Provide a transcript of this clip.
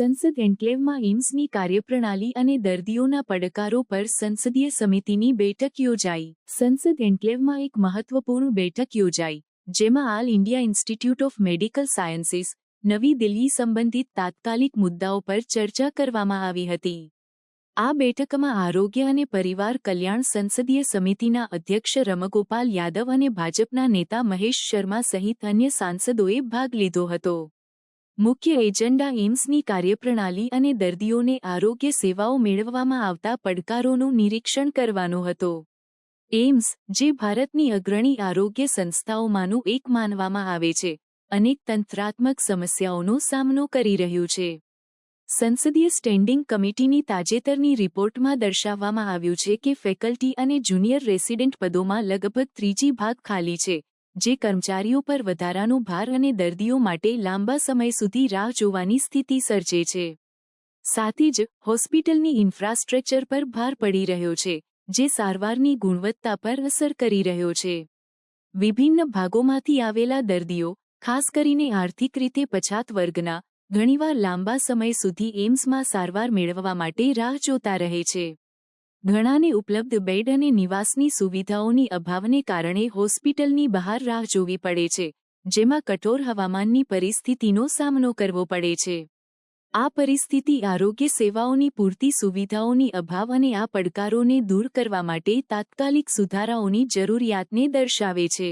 સંસદ એન્કલેવમાં એઇમ્સની કાર્યપ્રણાલી અને દર્દીઓના પડકારો પર સંસદીય સમિતિની બેઠક યોજાઈ. સંસદ એન્કલેવમાં એક મહત્વપૂર્ણ બેઠક યોજાઈ, જેમાં All India Institute of Medical Sciences, નવી દિલ્હી સંબંધિત તાત્કાલિક મુદ્દાઓ પર ચર્ચા કરવામાં આવી હતી. આ બેઠકમાં આરોગ્ય અને પરિવાર કલ્યાણ સંસદીય સમિતિના અધ્યક્ષ રમગોપાલ યાદવ અને ભાજપના નેતા મહેશ શર્મા સહિત અન્ય સાંસદોએ ભાગ લીધો હતો. મુખ્ય એજન્ડા એમ્સની કાર્યપ્રણાલી અને દર્દીઓને આરોગ્ય સેવાઓ મેળવવામાં આવતા પડકારોનું નિરીક્ષણ કરવાનો હતો. એમ્સ જે ભારતની અગ્રણી આરોગ્ય સંસ્થાઓમાંનું એક માનવામાં આવે છે, અનેક તંત્રાત્મક સમસ્યાઓનો સામનો કરી રહ્યું છે. સંસદીય સ્ટેન્ડિંગ કમિટીની તાજેતરની રિપોર્ટમાં દર્શાવવામાં આવ્યું છે કે ફેકલ્ટી અને જુનિયર રેસિડેન્ટ પદોમાં લગભગ ત્રીજી ભાગ ખાલી છે જે કર્મચારીઓ પર વધારાનો ભાર અને દર્દીઓ માટે લાંબા સમય સુધી રાહ જોવાની સ્થિતિ સર્જે છે. સાથે જ, હોસ્પિટલની ઇન્ફ્રાસ્ટ્રક્ચર પર ભાર પડી રહ્યો છે, જે સારવારની ગુણવત્તા પર અસર કરી રહ્યો છે. વિભિન્ન ભાગોમાંથી આવેલા દર્દીઓ, ખાસ કરીને આર્થિક રીતે પછાત વર્ગના, ઘણીવાર લાંબા સમય સુધી એમ્સમાં સારવાર મેળવવા માટે રાહ જોતા રહે છે. ઘણાને ઉપલબ્ધ બેડ અને નિવાસની સુવિધાઓની અભાવને કારણે હોસ્પિટલની બહાર રાહ જોવી પડે છે, જેમાં કઠોર હવામાનની પરિસ્થિતિનો સામનો કરવો પડે છે. આ પરિસ્થિતિ આરોગ્ય સેવાઓની પૂરતી સુવિધાઓની અભાવ અને આ પડકારોને દૂર કરવા માટે તાત્કાલિક સુધારાઓની જરૂરિયાતને દર્શાવે છે.